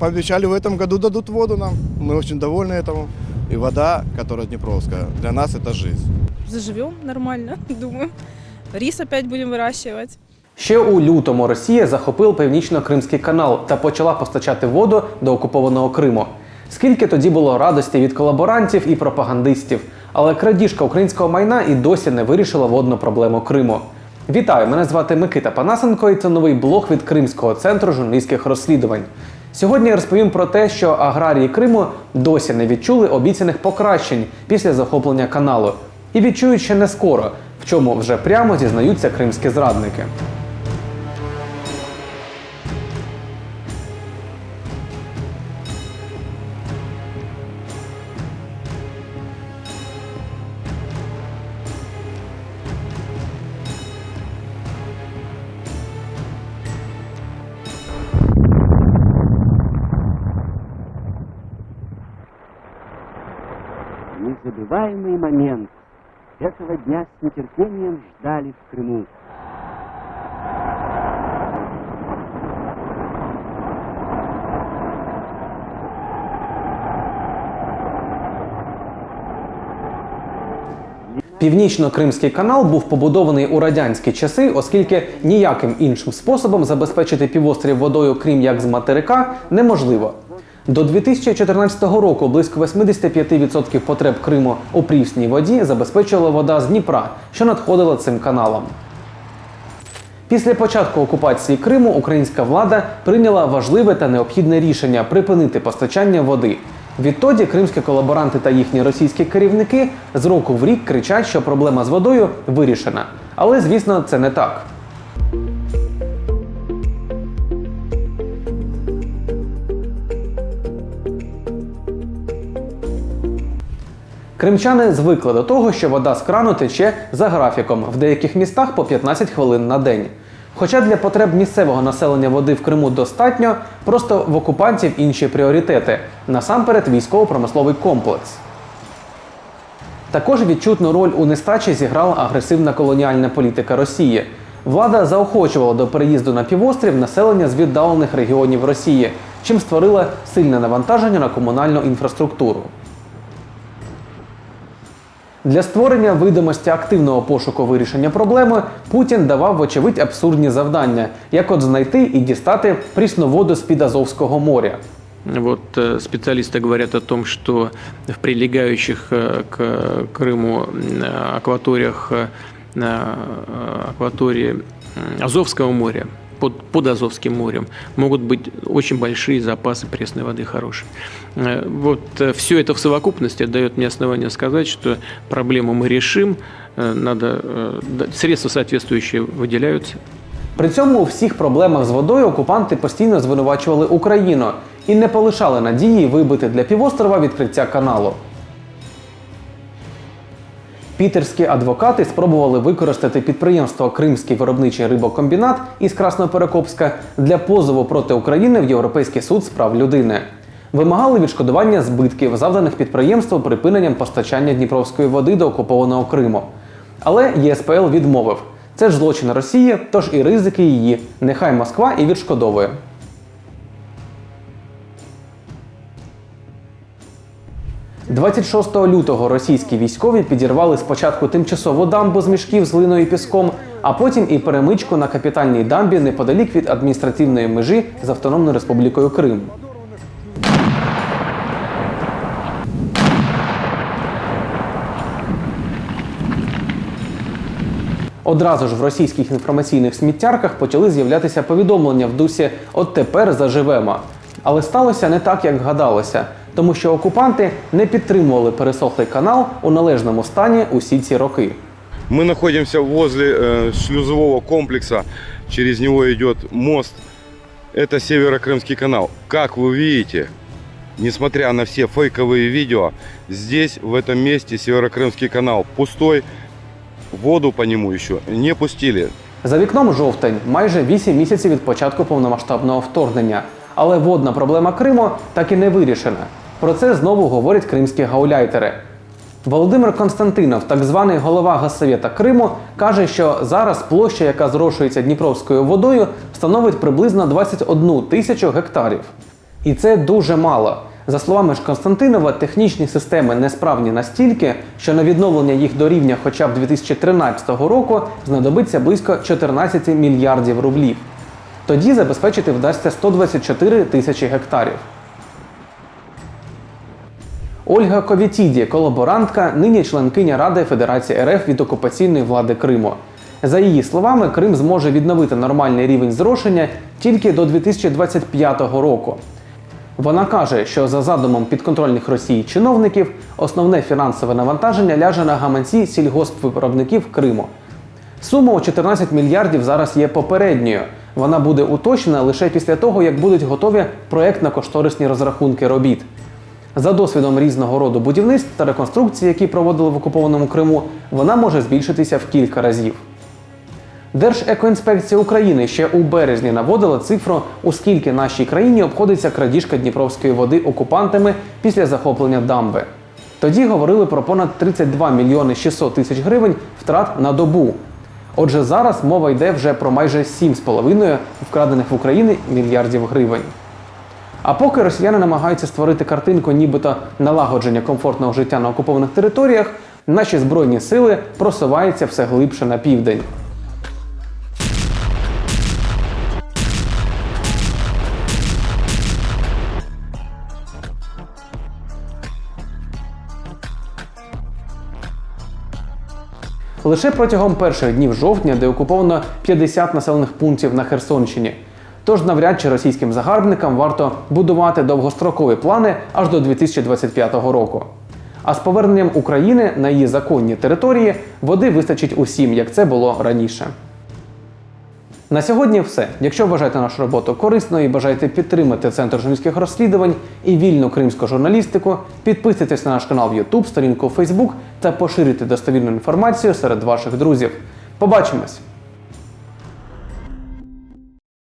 пообещали в этом году дадут воду нам. Мы очень довольны этому. И вода, которая Днепровская, для нас это жизнь. Заживем нормально, думаю. Рис опять будем выращивать. Ще у лютому Росія захопила північно-кримський канал та почала постачати воду до окупованого Криму. Скільки тоді було радості від колаборантів і пропагандистів, але крадіжка українського майна і досі не вирішила водну проблему Криму. Вітаю! Мене звати Микита Панасенко, і це новий блог від Кримського центру журналістських розслідувань. Сьогодні я розповім про те, що аграрії Криму досі не відчули обіцяних покращень після захоплення каналу, і відчують ще не скоро, в чому вже прямо зізнаються кримські зрадники. Незабываемый момент. Этого дня с нетерпением ждали в Крыму. Північно-Кримський канал був побудований у радянські часи, оскільки ніяким іншим способом забезпечити півострів водою, крім як з материка, неможливо. До 2014 року близько 85% потреб Криму у прісній воді забезпечувала вода з Дніпра, що надходила цим каналом. Після початку окупації Криму українська влада прийняла важливе та необхідне рішення припинити постачання води. Відтоді кримські колаборанти та їхні російські керівники з року в рік кричать, що проблема з водою вирішена. Але звісно, це не так. Кримчани звикли до того, що вода з крану тече за графіком, в деяких містах по 15 хвилин на день. Хоча для потреб місцевого населення води в Криму достатньо, просто в окупантів інші пріоритети насамперед військово-промисловий комплекс. Також відчутну роль у нестачі зіграла агресивна колоніальна політика Росії. Влада заохочувала до переїзду на півострів населення з віддалених регіонів Росії, чим створила сильне навантаження на комунальну інфраструктуру. Для створення видимості активного пошуку вирішення проблеми Путін давав, вочевидь, абсурдні завдання, як от знайти і дістати прісну воду з-під Азовського моря. Вот э, специалисты говорят о том, что в прилегающих э, к Крыму м, акваториях, э, э, акватории м, Азовского моря, под, под Азовским морем, могут быть очень большие запасы пресной воды хорошие. Э, Вот все это в совокупности дает мне основание сказать, что проблему мы решим, э, надо, э, да, средства соответствующие выделяются, При цьому у всіх проблемах з водою окупанти постійно звинувачували Україну і не полишали надії вибити для півострова відкриття каналу. Пітерські адвокати спробували використати підприємство Кримський виробничий рибокомбінат із Красноперекопська для позову проти України в Європейський суд з прав людини. Вимагали відшкодування збитків, завданих підприємству припиненням постачання Дніпровської води до окупованого Криму. Але ЄСПЛ відмовив. Це ж злочин Росії, тож і ризики її. Нехай Москва і відшкодовує. – 26 лютого російські військові підірвали спочатку тимчасову дамбу з мішків з глиною і піском, а потім і перемичку на капітальній дамбі неподалік від адміністративної межі з Автономною Республікою Крим. Одразу ж в російських інформаційних сміттярках почали з'являтися повідомлення в дусі От тепер заживемо. Але сталося не так, як гадалося, тому що окупанти не підтримували пересохлий канал у належному стані усі ці роки. Мы находимся возле э, шлюзового комплекса. Через него идет мост. Это Северо-Крымский канал. Как вы видите, несмотря на все фейковые видео, здесь, в этом месте, Северо-Крымский канал пустой. Воду по нему еще не пустили. За вікном жовтень, майже 8 місяців від початку повномасштабного вторгнення. Але водна проблема Криму так і не вирішена. Про це знову говорять кримські гауляйтери. Володимир Константинов, так званий голова Госсовєта Криму, каже, що зараз площа, яка зрошується Дніпровською водою, становить приблизно 21 тисячу гектарів. І це дуже мало. За словами ж Константинова, технічні системи несправні настільки, що на відновлення їх до рівня хоча б 2013 року знадобиться близько 14 мільярдів рублів. Тоді забезпечити вдасться 124 тисячі гектарів. Ольга Ковітіді, колаборантка, нині членкиня Ради Федерації РФ від окупаційної влади Криму. За її словами, Крим зможе відновити нормальний рівень зрошення тільки до 2025 року. Вона каже, що за задумом підконтрольних Росії чиновників основне фінансове навантаження ляже на гаманці сільгоспвиробників Криму. Сума у 14 мільярдів зараз є попередньою. Вона буде уточнена лише після того, як будуть готові проектно-кошторисні розрахунки робіт. За досвідом різного роду будівництв та реконструкцій, які проводили в окупованому Криму, вона може збільшитися в кілька разів. Держекоінспекція України ще у березні наводила цифру, у скільки нашій країні обходиться крадіжка Дніпровської води окупантами після захоплення дамби. Тоді говорили про понад 32 мільйони 600 тисяч гривень втрат на добу. Отже, зараз мова йде вже про майже 7,5 вкрадених в Україні мільярдів гривень. А поки росіяни намагаються створити картинку нібито налагодження комфортного життя на окупованих територіях, наші збройні сили просуваються все глибше на південь. Лише протягом перших днів жовтня деокуповано 50 населених пунктів на Херсонщині. Тож навряд чи російським загарбникам варто будувати довгострокові плани аж до 2025 року. А з поверненням України на її законні території води вистачить усім, як це було раніше. На сьогодні все. Якщо вважаєте нашу роботу корисною і бажаєте підтримати центр журналістських розслідувань і вільну кримську журналістику, підписуйтесь на наш канал в YouTube, сторінку в Facebook та поширюйте достовірну інформацію серед ваших друзів. Побачимось!